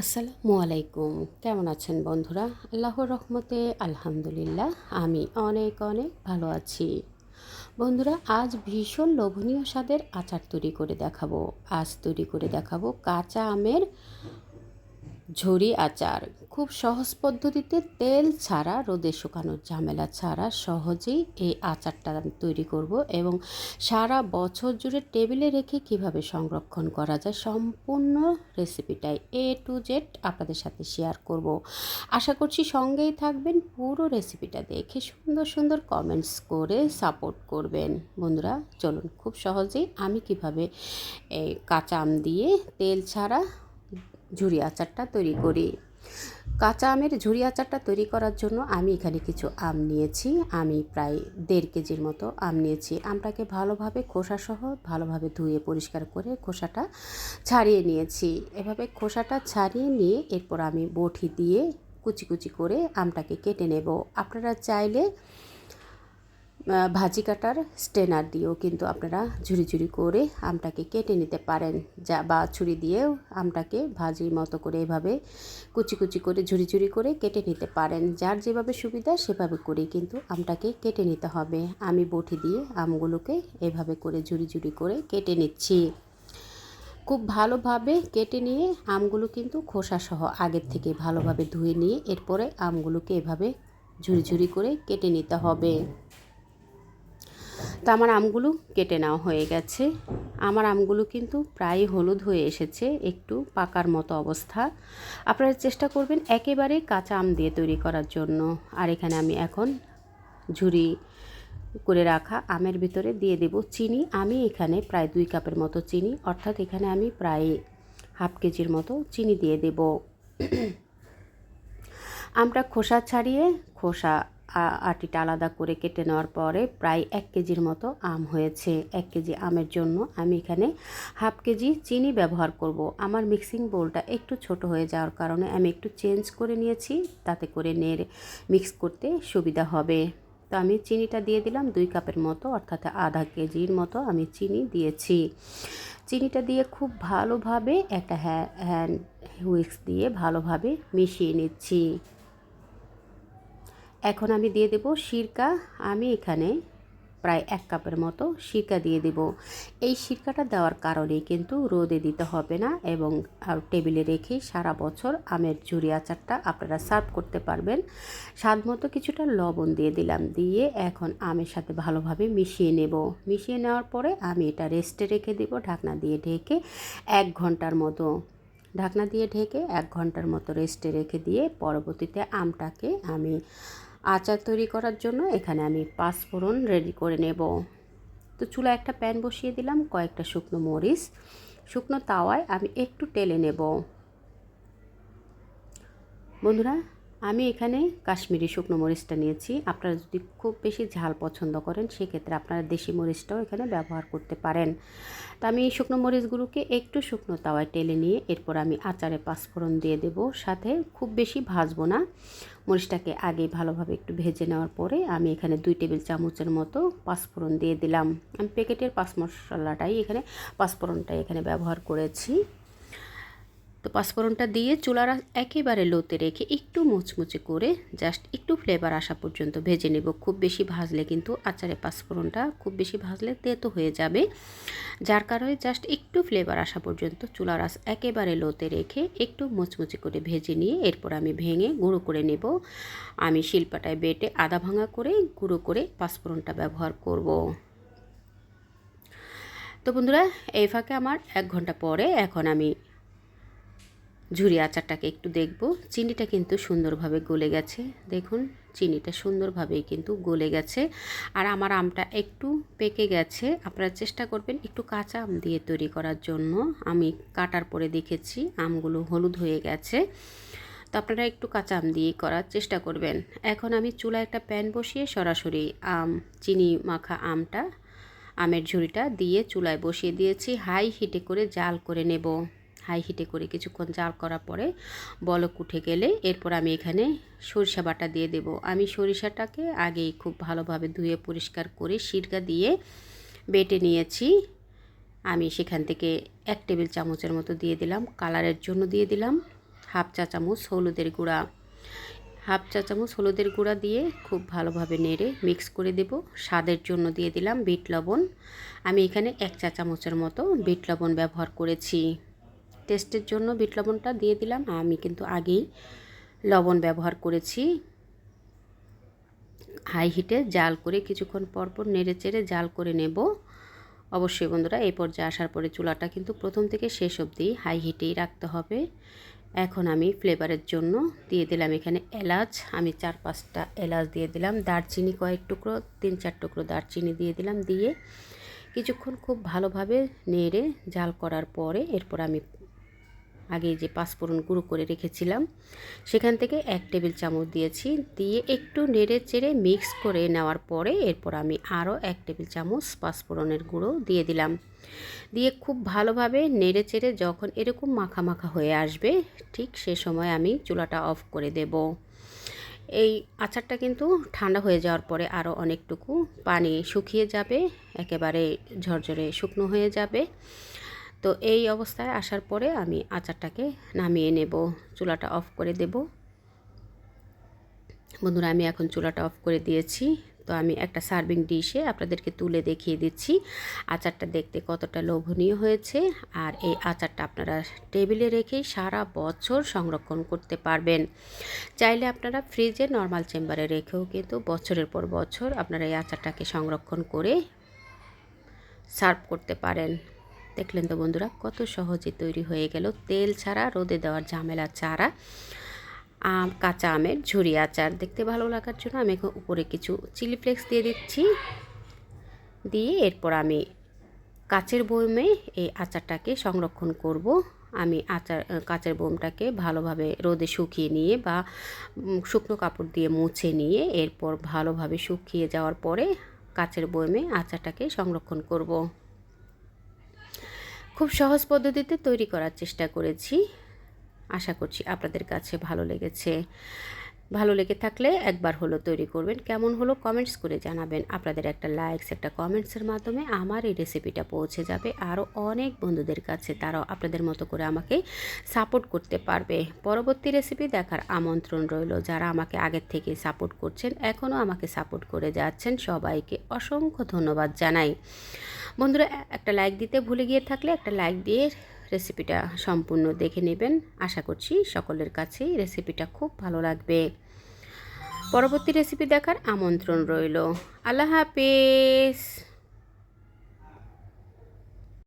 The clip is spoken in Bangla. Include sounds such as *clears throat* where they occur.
আসসালামু আলাইকুম। কেমন আছেন বন্ধুরা? আল্লাহর রহমতে আলহামদুলিল্লাহ, আমি অনেক অনেক ভালো আছি। বন্ধুরা, আজ ভীষণ লোভনীয় স্বাদের আচার তৈরি করে দেখাবো। আজ তৈরি করে দেখাবো কাঁচা আমের ঝুরি আচার। খুব সহজ পদ্ধতিতে তেল ছাড়া, রোদে শুকানোর ঝামেলা ছাড়া সহজেই এই আচারটা আমি তৈরি করব এবং সারা বছর জুড়ে টেবিলে রেখে কীভাবে সংরক্ষণ করা যায় সম্পূর্ণ রেসিপিটাই এ টু জেড আপনাদের সাথে শেয়ার করব। আশা করছি সঙ্গেই থাকবেন, পুরো রেসিপিটা দেখে সুন্দর সুন্দর কমেন্টস করে সাপোর্ট করবেন। বন্ধুরা, চলুন খুব সহজেই আমি কীভাবে কাঁচা আম দিয়ে তেল ছাড়া ঝুরি আচারটা তৈরি করি। কাঁচা আমের ঝুরি আচারটা তৈরি করার জন্য আমি এখানে কিছু আম নিয়েছি। আমি প্রায় দেড় কেজির মতো আম নিয়েছি। আমটাকে ভালোভাবে খোসাসহ ভালোভাবে ধুয়ে পরিষ্কার করে খোসাটা ছাড়িয়ে নিয়েছি। এভাবে খোসাটা ছাড়িয়ে নিয়ে এরপর আমি বটি দিয়ে কুচি কুচি করে আমটাকে কেটে নেব। আপনারা চাইলে ভাজি কাটার স্টেনার দিয়েও কিন্তু আপনারা ঝুরি ঝুরি করে আমটাকে কেটে নিতে পারেন। যা বা ছুরি দিয়েও আমটাকে ভাজির মতো করে এভাবে কুচি কুচি করে ঝুরি ঝুরি করে কেটে নিতে পারেন। যার যেভাবে সুবিধা সেভাবে করে কিন্তু আমটাকে কেটে নিতে হবে। আমি বটি দিয়ে আমগুলোকে এভাবে করে ঝুরি ঝুরি করে কেটে নিচ্ছি। খুব ভালোভাবে কেটে নিয়ে আমগুলো কিন্তু খোসাসহ আগের থেকে ভালোভাবে ধুয়ে নিয়ে এরপরে আমগুলোকে এভাবে ঝুরি ঝুরি করে কেটে নিতে হবে। তো আমার আমগুলো কেটে নেওয়া হয়ে গেছে। আমার আমগুলো কিন্তু প্রায় হলুদ হয়ে এসেছে, একটু পাকার মতো অবস্থা। আপনারা চেষ্টা করবেন একেবারে কাঁচা আম দিয়ে তৈরি করার জন্য। আর এখানে আমি এখন ঝুরি করে রাখা আমের ভিতরে দিয়ে দেব চিনি। আমি এখানে প্রায় দুই কাপের মতো চিনি, অর্থাৎ এখানে আমি প্রায় হাফ কেজির মতো চিনি দিয়ে দেব। *clears throat* আমটা খোসা ছাড়িয়ে খোসা আটিটা আলাদা করে কেটে নেওয়ার পরে প্রায় এক কেজির মতো আম হয়েছে। এক কেজি আমের জন্য আমি এখানে হাফ কেজি চিনি ব্যবহার করব। আমার মিক্সিং বোলটা একটু ছোট হয়ে যাওয়ার কারণে আমি একটু চেঞ্জ করে নিয়েছি, তাতে করে নেড়ে মিক্স করতে সুবিধা হবে। তো আমি চিনিটা দিয়ে দিলাম দুই কাপের মতো, অর্থাৎ আধা কেজির মতো আমি চিনি দিয়েছি। চিনিটা দিয়ে খুব ভালোভাবে একটা হ্যান্ড হুইক্স দিয়ে ভালোভাবে মিশিয়ে নিচ্ছি। এখন আমি দিয়ে দেব সিরকা। আমি এখানে প্রায় এক কাপের মতো সিরকা দিয়ে দেব। এই সিরকাটা দেওয়ার কারণেই কিন্তু রোদে দিতে হবে না এবং আর টেবিলে রেখে সারা বছর আমের ঝুরি আচারটা আপনারা সার্ভ করতে পারবেন। স্বাদ মতো কিছুটা লবণ দিয়ে দিলাম, দিয়ে এখন আমের সাথে ভালোভাবে মিশিয়ে নেব। মিশিয়ে নেওয়ার পরে আমি এটা রেস্টে রেখে দেব, ঢাকনা দিয়ে ঢেকে এক ঘণ্টার মতো। ঢাকনা দিয়ে ঢেকে এক ঘণ্টার মতো রেস্টে রেখে দিয়ে পরবর্তীতে আমটাকে আমি আচার তৈরি করার জন্য এখানে আমি পাঁচফোড়ন রেডি করে নেব। তো চুলা একটা প্যান বসিয়ে দিলাম, কয়েকটা শুকনো মরিচ। শুকনো তাওয়ায় আমি একটু টেলে নেব। বন্ধুরা আমি এখানে কাশ্মীরি শুকনো মরিচটা নিয়েছি। আপনারা যদি খুব বেশি ঝাল পছন্দ করেন, সেক্ষেত্রে আপনারা দেশি মরিচটাও এখানে ব্যবহার করতে পারেন। তো আমি এই শুকনো মরিচগুলোকে একটু শুকনো তাওয়ায় টেলে নিয়ে এরপর আমি আচারে পাঁচফোড়ন দিয়ে দেব। সাথে খুব বেশি ভাজবো না। মরিচটাকে আগে ভালোভাবে একটু ভেজে নেওয়ার পরে আমি এখানে দুই টেবিল চামচের মতো পাঁচফোড়ন দিয়ে দিলাম। আমি প্যাকেটের পাঁচ মশলাটাই এখানে, পাঁচফোড়নটাই এখানে ব্যবহার করেছি। তো পাঁচফোড়নটা দিয়ে চুলার একেবারে লোতে রেখে একটু মুচমুচে করে জাস্ট একটু ফ্লেভার আসা পর্যন্ত ভেজে নেব। খুব বেশি ভাজলে কিন্তু আচারে পাঁচফোড়নটা খুব বেশি ভাজলে তেতো হয়ে যাবে। যার কারণে জাস্ট একটু ফ্লেভার আসা পর্যন্ত চুলার আস একেবারে লোতে রেখে একটু মুচমুচে করে ভেজে নিয়ে এরপর আমি ভেঙে গুঁড়ো করে নেব। আমি শিল্পাটায় বেটে আদা ভাঙা করে গুঁড়ো করে পাঁচফোড়নটা ব্যবহার করব। তো বন্ধুরা, এই ফাঁকে আমার এক ঘণ্টা পরে এখন আমি ঝুরি আচারটাকে একটু দেখব। চিনিটা কিন্তু সুন্দরভাবে গলে গেছে। দেখুন, চিনিটা সুন্দরভাবেই কিন্তু গলে গেছে। আর আমার আমটা একটু পেকে গেছে। আপনারা চেষ্টা করবেন একটু কাঁচা আম দিয়ে তৈরি করার জন্য। আমি কাটার পরে দেখেছি আমগুলো হলুদ হয়ে গেছে। তো আপনারা একটু কাঁচা আম দিয়ে করার চেষ্টা করবেন। এখন আমি চুলা একটা প্যান বসিয়ে সরাসরি আম, চিনি মাখা আমটা, আমের ঝুড়িটা দিয়ে চুলায় বসিয়ে দিয়েছি। হাই হিটে করে জাল করে নেব। হাই হিটে করে কিছুক্ষণ জাল করার পরে বলক উঠে গেলে এরপর আমি এখানে সরিষা বাটা দিয়ে দেব। আমি সরিষাটাকে আগেই খুব ভালোভাবে ধুয়ে পরিষ্কার করে সিরকা দিয়ে বেটে নিয়েছি। আমি সেখান থেকে এক টেবিল চামচের মতো দিয়ে দিলাম, কালারের জন্য দিয়ে দিলাম হাফ চা চামচ হলুদের গুঁড়া। হাফ চা চামচ হলুদের গুঁড়া দিয়ে খুব ভালোভাবে নেড়ে মিক্স করে দেব। স্বাদের জন্য দিয়ে দিলাম বিট লবণ। আমি এখানে এক চা চামচের মতো বিট লবণ ব্যবহার করেছি। টেস্টের জন্য বিট লবণটা দিয়ে দিলাম। আমি কিন্তু আগেই লবণ ব্যবহার করেছি। হাই হিটে জাল করে কিছুক্ষণ পরপর নেড়ে চেড়ে জাল করে নেব। অবশ্যই বন্ধুরা, এই পর্যায়ে আসার পরে চুলাটা কিন্তু প্রথম থেকে শেষ অবধি হাই হিটেই রাখতে হবে। এখন আমি ফ্লেভারের জন্য দিয়ে দিলাম এখানে এলাচ। আমি চার পাঁচটা এলাচ দিয়ে দিলাম, দারচিনি কয়েক টুকরো, তিন চার টুকরো দারচিনি দিয়ে দিলাম। দিয়ে কিছুক্ষণ খুব ভালোভাবে নেড়ে জাল করার পরে এরপর আমি আগে যে পাঁচফোড়ন গুঁড়ো করে রেখেছিলাম, সেখান থেকে এক টেবিল চামচ দিয়েছি, দিয়ে একটু নেড়ে চেড়ে মিক্স করে নেওয়ার পরে এরপর আমি আরও এক টেবিল চামচ পাঁচফোড়নের গুঁড়ো দিয়ে দিলাম। দিয়ে খুব ভালোভাবে নেড়ে চেড়ে যখন এরকম মাখা মাখা হয়ে আসবে, ঠিক সে সময় আমি চুলাটা অফ করে দেব। এই আচারটা কিন্তু ঠান্ডা হয়ে যাওয়ার পরে আরও অনেকটুকু পানি শুকিয়ে যাবে, একেবারে ঝরঝরে শুকনো হয়ে যাবে। তো এই অবস্থায় আসার পরে আমি আচারটাকে নামিয়ে নেব, চুলাটা অফ করে দেব। বন্ধুরা, আমি এখন চুলাটা অফ করে দিয়েছি। তো আমি একটা সার্ভিং ডিশে আপনাদেরকে তুলে দেখিয়ে দিচ্ছি আচারটা দেখতে কতটা লোভনীয় হয়েছে আর এই আচারটা আপনারা টেবিলে রেখে সারা বছর সংরক্ষণ করতে পারবেন। চাইলে আপনারা ফ্রিজে নর্মাল চেম্বারে রেখেও কিন্তু বছরের পর বছর আপনারা এই আচারটাকে সংরক্ষণ করে সার্ভ করতে পারেন। দেখলেন তো বন্ধুরা, কত সহজে তৈরি হয়ে গেল তেল ছাড়া, রোদে দেওয়ার ঝামেলা ছাড়া। আম, কাঁচা আমের ঝুরি আচার, দেখতে ভালো লাগার জন্য আমি উপরে কিছু চিলি ফ্লেক্স দিয়ে দিচ্ছি। দিয়ে এরপর আমি কাচের বয়মে এই আচারটাকে সংরক্ষণ করব। আমি আচার কাচের বোমটাকে ভালোভাবে রোদে শুকিয়ে নিয়ে বা শুকনো কাপড় দিয়ে মুছে নিয়ে এরপর ভালোভাবে শুকিয়ে যাওয়ার পরে কাচের বয়মে আচারটাকে সংরক্ষণ করব। খুব সহজ পদ্ধতিতে তৈরি করার চেষ্টা করেছি। আশা করছি আপনাদের কাছে ভালো লেগেছে। ভালো লেগে থাকলে একবার হলো তৈরি করবেন। কেমন হলো কমেন্টস করে জানাবেন। আপনাদের একটা লাইকস একটা কমেন্টসের মাধ্যমে আমার এই রেসিপিটা পৌঁছে যাবে। আরও অনেক বন্ধুদের কাছে তারাও আপনাদের মতো করে আমাকে সাপোর্ট করতে পারবে। পরবর্তী রেসিপি দেখার আমন্ত্রণ রইল। যারা আমাকে আগের থেকে সাপোর্ট করছেন এখনও আমাকে সাপোর্ট করে যাচ্ছেন, সবাইকে অসংখ্য ধন্যবাদ জানাই। বন্ধুরা, একটা লাইক দিতে ভুলে গিয়ে থাকলে একটা লাইক দিয়ে রেসিপিটা সম্পূর্ণ দেখে নেবেন। আশা করছি সকলের কাছেই রেসিপিটা খুব ভালো লাগবে। পরবর্তী রেসিপি দেখার আমন্ত্রণ রইল। আল্লাহ হাফিজ!